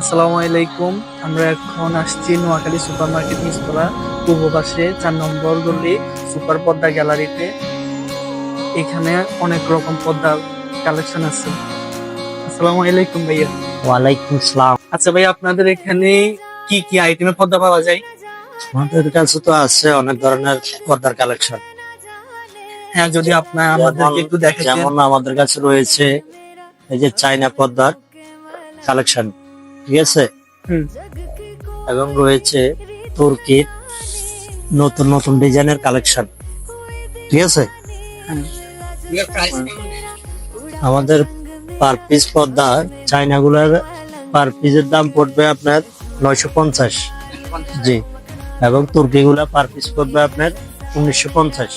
আসসালামু আলাইকুম। আমরা এখন আসছি নোয়াখালী সুপার মার্কেট নিচতলা পূর্ব পাশে চার নম্বর গলি সুপার পদ্মা গ্যালারিতে। এখানে অনেক রকম পদ্মার কালেকশন আছে। আসসালামু আলাইকুম ভাইয়া। ওয়ালাইকুম সালাম। আচ্ছা ভাই আপনাদের এখানে কি কি আইটেমের পদ্মা পাওয়া যায়? আমাদের কাছে তো আছে অনেক ধরনের পর্দার কালেকশন। হ্যাঁ যদি আপনার আমাদেরকে একটু দেখেন। যেমন আমাদের কাছে রয়েছে এই যে চাইনা পর্দার কালেকশন। ঠিক আছে এবং রয়েছে তুর্কির নতুন নতুন ডিজাইনের কালেকশন। ঠিক আছে? আমাদের পার পিস পর্দা চাইনা গুলার পার পিসের দাম পড়বে আপনার নয়শো পঞ্চাশ। জি। এবং তুর্কি গুলা পার পিস পড়বে আপনার উনিশশো পঞ্চাশ।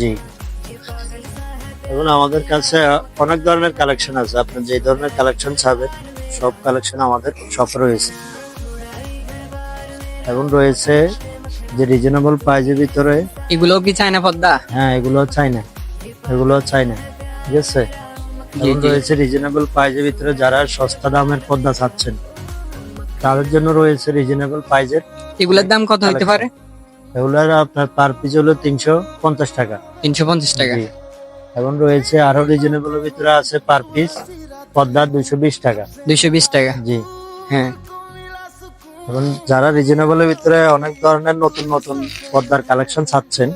জি। এবং আমাদের কাছে অনেক ধরনের কালেকশন আছে। আপনি যে ধরনের কালেকশন চাবেন সব কালেকশন আমাদের সব রয়েছে। এবং রয়েছে যে রিজনেবল প্রাইজের ভিতরে এগুলো কি চায়না পদ্মা? হ্যাঁ এগুলো চাই না এগুলো চাই না ঠিক আছে এবং রয়েছে রিজনেবল প্রাইজের ভিতরে যারা সস্তা দামের পর্দা চাচ্ছেন তাদের জন্য রয়েছে রিজনেবল প্রাইজের এগুলোর দাম কত হতে পারে? এগুলোর আপনার পার পিস হলো তিনশো পঞ্চাশ টাকা। তিনশো পঞ্চাশ টাকা। এবং রয়েছে আরও রিজনেবল ভিতরে আছে পার পিস পদ্মা দুইশো বিশ টাকা। দুইশো বিশ টাকা? জি। হ্যাঁ। এবং যারা রিজনেবলের ভিতরে অনেক ধরনের নতুন নতুন পদ্মার কালেকশন ছাড়ছেন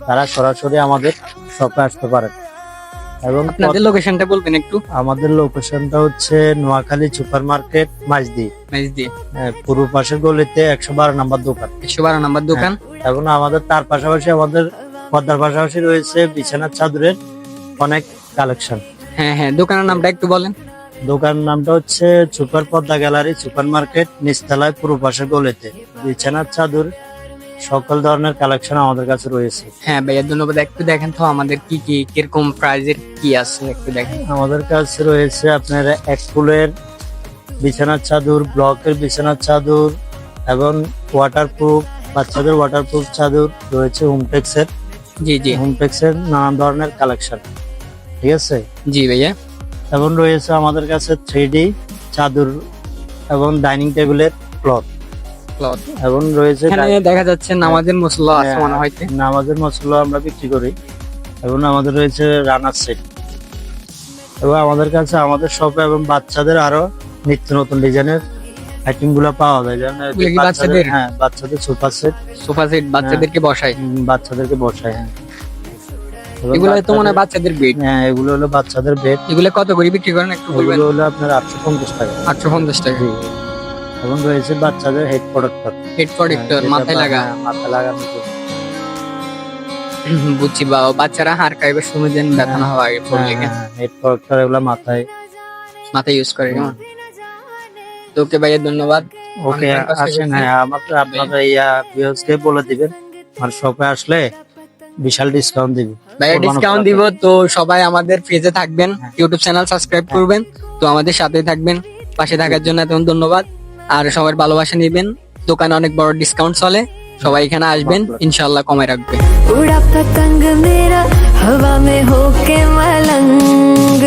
তারা সরাসরি আমাদের শপে আসতে পারেন। এবং আপনাদের লোকেশনটা বলবেন একটু? আমাদের লোকেশনটা হচ্ছে নোয়াখালী সুপার মার্কেট মাইজদি। দিয়ে আহ, পূর্ব পাশের গলিতে একশো বারো নাম্বার দোকান। একশো বারো নাম্বার দোকান? এবং আমাদের তার পাশাপাশি আমাদের পদ্মার পাশাপাশি রয়েছে বিছানার চাদরের অনেক কালেকশন হ্যাঁ হ্যাঁ দোকানের নামটা একটু বলেন। দোকানের নামটা হচ্ছে super Padma gallery super market নিচতলায় পূর্ব পাশের গলিতে। বিছানার চাদর সকল ধরনের কালেকশন আমাদের কাছে রয়েছে। হ্যাঁ ভাইয়া ধন্যবাদ। একটু দেখেন তো আমাদের কি কি কীরকম প্রাইজের কি আছে একটু দেখেন। আমাদের কাছে রয়েছে আপনার এক ফুলের বিছানার চাদর ব্লকের বিছানার চাদর এবং ওয়াটারপ্রুফ বাচ্চাদের ওয়াটারপ্রুফ চাদর রয়েছে হোমটেক্সের জি জি। হোমটেক্সের নানান ধরনের কালেকশন। ঠিক আছে? জি ভাইয়া। এবং রয়েছে আমাদের কাছে থ্রি চাদর এবং ডাইনিং টেবিলের ক্লথ Cloth। এবং রয়েছে দেখা যাচ্ছে নামাজের মশলা আছে হ্যাঁ। মনে হয়তে নামাজের মশলা আমরা বিক্রি করি। এবং আমাদের রয়েছে রানার সেট এবং আমাদের কাছে আমাদের শপে এবং বাচ্চাদের আরও নিত্য নতুন ডিজাইনের আইটেমগুলো পাওয়া যায়। যেমন বাচ্চাদের? হ্যাঁ বাচ্চাদের সোফা সেট সোফা সেট বাচ্চাদেরকে বসায়। বাচ্চাদেরকে বসায় হ্যাঁ। এগুলো তো মনে হয় বাচ্চাদের- বেড হ্যাঁ এগুলো হলো বাচ্চাদের বেড এগুলো কত করে বিক্রি করেন একটু বলবেন? এগুলো হলো আপনার আটশো পঞ্চাশ টাকা। আটশো পঞ্চাশ টাকা। এবং রয়েছে বাচ্চাদের হেড প্রোডাক্টর হেড প্রোটেক্টর মাথায় লাগা। মাথায় লাগানো বুঝছি বা বাচ্চারা হার খাইবে সময় দেন ব্যথা না হয় পড়লে হ্যাঁ হেড প্রোডাক্টর এগুলো মাথায়। মাথায় ইউজ করে কেমন? তো ওকে ভাইয়া ধন্যবাদ। ওকে আসেন হ্যাঁ আমাকে আপনাদের ইয়া বলে দিবেন। আর শপে আসলে বিশাল ডিসকাউন্ট দিব। ভাই ডিসকাউন্ট দিব তো সবাই আমাদের পেজে থাকবেন ইউটিউব চ্যানেল সাবস্ক্রাইব করবেন তো আমাদের সাথে থাকবেন। পাশে থাকার জন্য এত ধন্যবাদ। আর সবার ভালোবাসা নেবেন। দোকানে অনেক বড় ডিসকাউন্ট চলে। সবাই এখানে আসবেন ইনশাল্লাহ কমায় রাখবে। উড়া পতঙ্গ মেরা হাওয়া মে হোকে মলঙ্গ